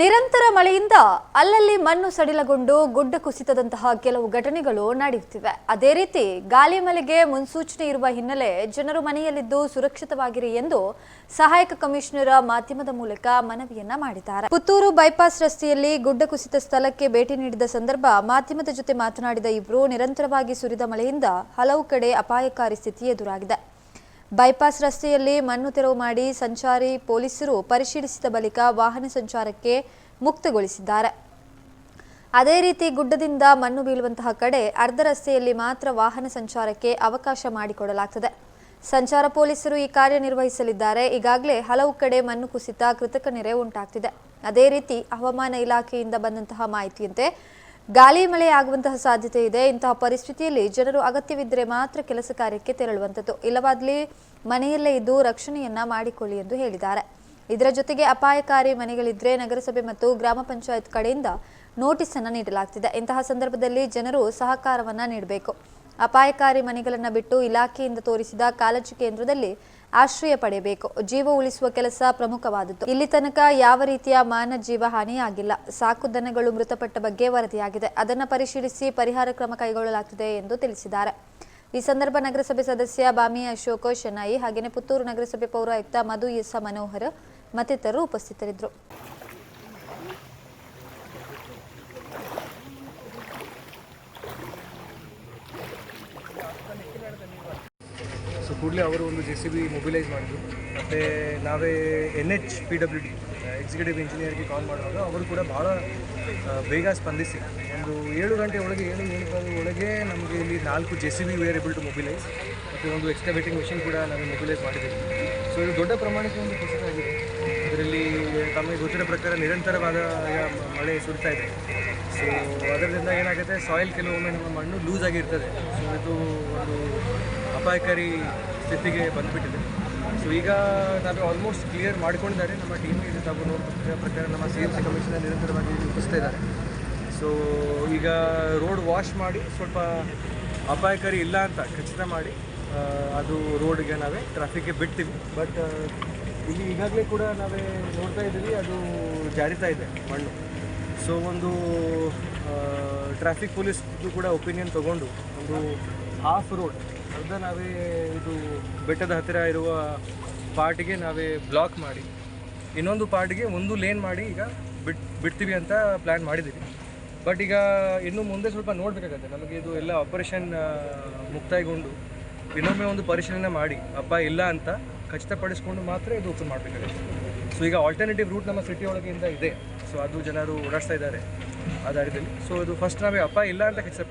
ನಿರಂತರ ಮಳೆಯಿಂದ ಅಲ್ಲಲ್ಲಿ ಮಣ್ಣು ಸಡಿಲಗೊಂಡು ಗುಡ್ಡ ಕುಸಿತದಂತಹ ಕೆಲವು ಘಟನೆಗಳು ನಡೆಯುತ್ತಿವೆ. ಅದೇ ರೀತಿ ಗಾಳಿ ಮಳೆಗೆ ಮುನ್ಸೂಚನೆ ಇರುವ ಹಿನ್ನೆಲೆ ಜನರು ಮನೆಯಲ್ಲಿದ್ದು ಸುರಕ್ಷಿತವಾಗಿರಿ ಎಂದು ಸಹಾಯಕ ಕಮಿಷನರ್ ಮಾಧ್ಯಮದ ಮೂಲಕ ಮನವಿಯನ್ನ ಮಾಡಿದ್ದಾರೆ. ಪುತ್ತೂರು ಬೈಪಾಸ್ ರಸ್ತೆಯಲ್ಲಿ ಗುಡ್ಡ ಕುಸಿತ ಸ್ಥಳಕ್ಕೆ ಭೇಟಿ ನೀಡಿದ ಸಂದರ್ಭ ಮಾಧ್ಯಮದ ಜೊತೆ ಮಾತನಾಡಿದ ಇವರು ನಿರಂತರವಾಗಿ ಸುರಿದ ಮಳೆಯಿಂದ ಹಲವು ಕಡೆ ಅಪಾಯಕಾರಿ ಸ್ಥಿತಿ ಎದುರಾಗಿದೆ. ಬೈಪಾಸ್ ರಸ್ತೆಯಲ್ಲಿ ಮಣ್ಣು ತೆರವು ಮಾಡಿ ಸಂಚಾರಿ ಪೊಲೀಸರು ಪರಿಶೀಲಿಸಿದ ಬಳಿಕ ವಾಹನ ಸಂಚಾರಕ್ಕೆ ಮುಕ್ತಗೊಳಿಸಿದ್ದಾರೆ. ಅದೇ ರೀತಿ ಗುಡ್ಡದಿಂದ ಮಣ್ಣು ಬೀಳುವಂತಹ ಕಡೆ ಅರ್ಧ ರಸ್ತೆಯಲ್ಲಿ ಮಾತ್ರ ವಾಹನ ಸಂಚಾರಕ್ಕೆ ಅವಕಾಶ ಮಾಡಿಕೊಡಲಾಗ್ತದೆ. ಸಂಚಾರ ಪೊಲೀಸರು ಈ ಕಾರ್ಯ ನಿರ್ವಹಿಸಲಿದ್ದಾರೆ ಈಗಾಗಲೇ ಹಲವು ಕಡೆ ಮಣ್ಣು ಕುಸಿತ ಕೃತಕ ನೆರೆ ಉಂಟಾಗ್ತಿದೆ. ಅದೇ ರೀತಿ ಹವಾಮಾನ ಇಲಾಖೆಯಿಂದ ಬಂದಂತಹ ಮಾಹಿತಿಯಂತೆ ಗಾಳಿ ಮಳೆ ಆಗುವಂತಹ ಸಾಧ್ಯತೆ ಇದೆ. ಇಂತಹ ಪರಿಸ್ಥಿತಿಯಲ್ಲಿ ಜನರು ಅಗತ್ಯವಿದ್ದರೆ ಮಾತ್ರ ಕೆಲಸ ಕಾರ್ಯಕ್ಕೆ ತೆರಳುವಂಥದ್ದು. ಇಲ್ಲವಾದಲ್ಲಿ ಮನೆಯಲ್ಲೇ ಇದ್ದು ರಕ್ಷಣೆಯನ್ನ ಮಾಡಿಕೊಳ್ಳಿ ಎಂದು ಹೇಳಿದ್ದಾರೆ. ಇದರ ಜೊತೆಗೆ ಅಪಾಯಕಾರಿ ಮನೆಗಳಿದ್ರೆ ನಗರಸಭೆ ಮತ್ತು ಗ್ರಾಮ ಪಂಚಾಯತ್ ಕಡೆಯಿಂದ ನೋಟಿಸ್ ಅನ್ನು ನೀಡಲಾಗ್ತಿದೆ. ಇಂತಹ ಸಂದರ್ಭದಲ್ಲಿ ಜನರು ಸಹಕಾರವನ್ನ ನೀಡಬೇಕು. ಅಪಾಯಕಾರಿ ಮನೆಗಳನ್ನು ಬಿಟ್ಟು ಇಲಾಖೆಯಿಂದ ತೋರಿಸಿದ ಕಾಳಜಿ ಕೇಂದ್ರದಲ್ಲಿ ಆಶ್ರಯ ಪಡೆಯಬೇಕು. ಜೀವ ಉಳಿಸುವ ಕೆಲಸ ಪ್ರಮುಖವಾದದ್ದು. ಇಲ್ಲಿ ತನಕ ಯಾವ ರೀತಿಯ ಮಾನ ಜೀವ ಹಾನಿಯಾಗಿಲ್ಲ. ಸಾಕು ದನಗಳು ಮೃತಪಟ್ಟ ಬಗ್ಗೆ ವರದಿಯಾಗಿದೆ. ಅದನ್ನು ಪರಿಶೀಲಿಸಿ ಪರಿಹಾರ ಕ್ರಮ ಕೈಗೊಳ್ಳಲಾಗುತ್ತಿದೆ ಎಂದು ತಿಳಿಸಿದ್ದಾರೆ. ಈ ಸಂದರ್ಭ ನಗರಸಭೆ ಸದಸ್ಯ ಬಾಮಿ ಅಶೋಕ ಶೆನಾಯಿ ಹಾಗೆಯೇ ಪುತ್ತೂರು ನಗರಸಭೆ ಪೌರಾಯುಕ್ತ ಮಧು ಎಸ್ ಮನೋಹರ್ ಮತ್ತಿತರರು ಉಪಸ್ಥಿತರಿದ್ದರು. ಸೊ ಕೂಡಲೇ ಅವರು ಒಂದು ಜೆ ಸಿ ಬಿ ಮೊಬಿಲೈಸ್ ಮಾಡಿದ್ರು. ಮತ್ತು ನಾವೇ N H P W D executive ಇಂಜಿನಿಯರ್ಗೆ call ಮಾಡುವಾಗ ಅವರು ಕೂಡ ಭಾಳ ಬೇಗ ಸ್ಪಂದಿಸಿ. ಒಂದು ಏಳು ಗಂಟೆ ಒಳಗೆ, ಏಳು ಏಳು ಒಳಗೆ ನಮಗೆ ಇಲ್ಲಿ ನಾಲ್ಕು J C B were to mobilise ಮತ್ತು ಒಂದು ಎಕ್ಸ್ಕವೇಟಿಂಗ್ ಮಿಷಿನ್ ಕೂಡ ನಾವು ಮೊಬಿಲೈಸ್ ಮಾಡಿದ್ದೀವಿ. ಸೊ ಇದು ದೊಡ್ಡ ಪ್ರಮಾಣಕ್ಕೆ ಒಂದು ಆಗಿದೆ. ಅದರಲ್ಲಿ ತಮಗೆ ಗೊತ್ತಿರೋ ಪ್ರಕಾರ ನಿರಂತರವಾದ ಮಳೆ ಸುರಿತಾ ಇದೆ. ಸೊ ಅದರಿಂದ ಏನಾಗುತ್ತೆ ಸಾಯಿಲ್ ಕೆಲವೊಮ್ಮೆ ನಮ್ಮ ಮಣ್ಣು ಲೂಸ್ ಆಗಿರ್ತದೆ ಸೊ ಇದು ಒಂದು ಅಪಾಯಕಾರಿ ಸ್ಥಿತಿಗೆ ಬಂದುಬಿಟ್ಟಿದೆ. ಸೊ ಈಗ ನಾವು ಆಲ್ಮೋಸ್ಟ್ ಕ್ಲಿಯರ್ ಮಾಡ್ಕೊಂಡಿದ್ದಾರೆ. ನಮ್ಮ ಟೀಮ್ ಇದು ತಾವು ನೋಡ್ತಿರೋ ಪ್ರಕಾರ ನಮ್ಮ ಸಿ ಎಂ ಸಿ ಕಮಿಷನರ್ ನಿರಂತರವಾಗಿ ರೂಪಿಸ್ತಾ ಇದ್ದಾರೆ. ಸೊ ಈಗ ರೋಡ್ ವಾಶ್ ಮಾಡಿ ಸ್ವಲ್ಪ ಅಪಾಯಕಾರಿ ಇಲ್ಲ ಅಂತ ಖಚಿತ ಮಾಡಿ ಅದು ರೋಡ್ಗೆ ನಾವೇ ಟ್ರಾಫಿಕ್ಗೆ ಬಿಡ್ತೀವಿ. ಬಟ್ ಇಲ್ಲಿ ಈಗಾಗಲೇ ಕೂಡ ನಾವೇ ನೋಡ್ತಾ ಇದ್ದೀವಿ, ಅದು ಜಾರಿತಾ ಇದೆ ಮಣ್ಣು. ಸೊ ಒಂದು ಟ್ರಾಫಿಕ್ ಪೊಲೀಸ್ದು ಕೂಡ ಒಪಿನಿಯನ್ ತಗೊಂಡು, ಒಂದು ಹಾಫ್ ರೋಡ್ ಅರ್ಧ ನಾವೇ ಇದು ಬೆಟ್ಟದ ಹತ್ತಿರ ಇರುವ ಪಾರ್ಟಿಗೆ ನಾವೇ ಬ್ಲಾಕ್ ಮಾಡಿ. ಇನ್ನೊಂದು ಪಾರ್ಟಿಗೆ ಒಂದು ಲೇನ್ ಮಾಡಿ ಈಗ ಬಿಟ್, ಬಿಡ್ತೀವಿ ಅಂತ ಪ್ಲ್ಯಾನ್ ಮಾಡಿದ್ದೀವಿ. ಬಟ್ ಈಗ ಇನ್ನು ಮುಂದೆ ಸ್ವಲ್ಪ ನೋಡಬೇಕಾಗತ್ತೆ. ನಮಗೆ ಇದು ಎಲ್ಲ ಆಪರೇಷನ್ ಮುಕ್ತಾಯಗೊಂಡು ಇನ್ನೊಮ್ಮೆ ಒಂದು ಪರಿಶೀಲನೆ ಮಾಡಿ ಹಬ್ಬ ಇಲ್ಲ ಅಂತ ಖಚಿತಪಡಿಸ್ಕೊಂಡು ಮಾತ್ರ ಇದು ಓಪನ್ ಮಾಡಬೇಕಾಗುತ್ತೆ. ಸೊ ಈಗ ಆಲ್ಟರ್ನೇಟಿವ್ ರೂಟ್ ನಮ್ಮ ಸಿಟಿ ಒಳಗಿಂದ ಇದೆ ಸೊ ಅದು ಜನರು ಓಡಾಡ್ತಾ ಇದ್ದಾರೆ ಆ ದಾರಿಯಲ್ಲಿ. ಸೊ ಇದು ಫಸ್ಟ್ ನಾವೇ ಅಪ್ಪ ಇಲ್ಲ ಅಂತ ಖಚಿತಪಡಿಸ್ತೀವಿ